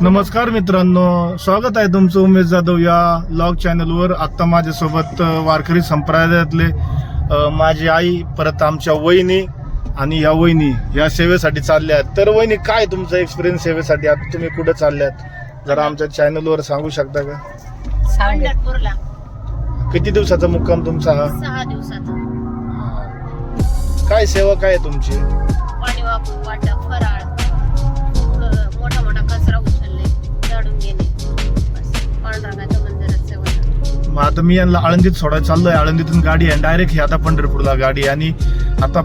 नमस्कार मित्रांनो स्वागत आहे तुमचं उमेश जाधव या लॉग चॅनलवर आत्ता माझ्यासोबत वारकरी संप्रदायातले माझी आई परत आमच्या वहिनी आणि या वहिनी या सेवेसाठी चालल्या आहेत. तर वहिनी काय तुमचा एक्सपिरियन्स सेवेसाठी? आता तुम्ही कुठं चालल्यात? जरा आमच्या चॅनलवर सांगू शकता का? पंढरपूरला किती दिवसाचा मुक्काम तुमचा हा? सहा दिवसाचा. काय सेवा काय आहे तुमची? फराळ. आता मी यांना आळंदीत सोडायला चाललोय. आळंदीतून गाडी आहे डायरेक्ट ही आता पंढरपूरला गाडी आणि आता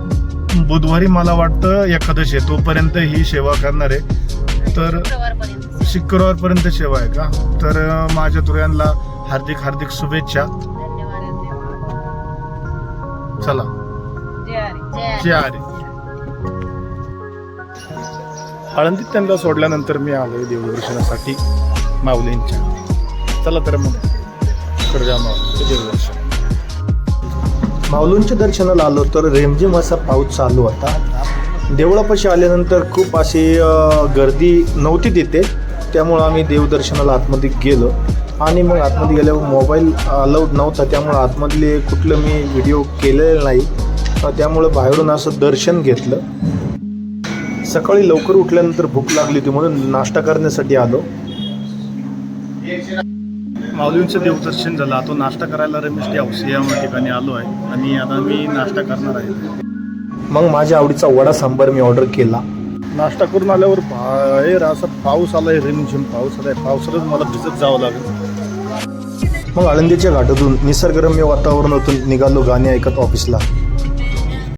बुधवारी मला वाटतं एखादशी आहे. तोपर्यंत ही सेवा करणार आहे. तर शुक्रवारपर्यंत सेवा आहे का? तर माझ्या तुऱ्यांना हार्दिक हार्दिक शुभेच्छा. चला. जय हरी. आळंदीत त्यांना सोडल्यानंतर मी आलोय देवदर्शनासाठी माऊलींच्या. चला तर मग. इकडे माऊलींच्या दर्शनाला आलो तर रेमझिम असा पाऊस चालू होता. देवळापाशी आल्यानंतर खूप अशी गर्दी नव्हती तिथे. त्यामुळं आम्ही देवदर्शनाला आतमध्ये गेलो. आणि मग आतमध्ये गेल्यावर मोबाईल अलाउड नव्हता. त्यामुळं आतमधले कुठलं मी व्हिडिओ केलेलं नाही. त्यामुळं बाहेरून असं दर्शन घेतलं. सकाळी लवकर उठल्यानंतर भूक लागली होती म्हणून नाश्ता करण्यासाठी आलो. माऊलींचं देवदर्शन झालं. आता नाश्ता करायला रमेश हाऊस या ठिकाणी आलो आहे. आणि आता मी नाश्ता करणार आहे. मग माझ्या आवडीचा वडा सांबार मी ऑर्डर केला. नाश्ता करून आल्यावर बाहेर असा पाऊस आलाय रिमझिम पाऊस आलाय. पावसातच मला भिजत जावं लागेल. मग आळंदीच्या घाटातून निसर्गरम्य वातावरणातून निघालो गाणी ऐकत ऑफिसला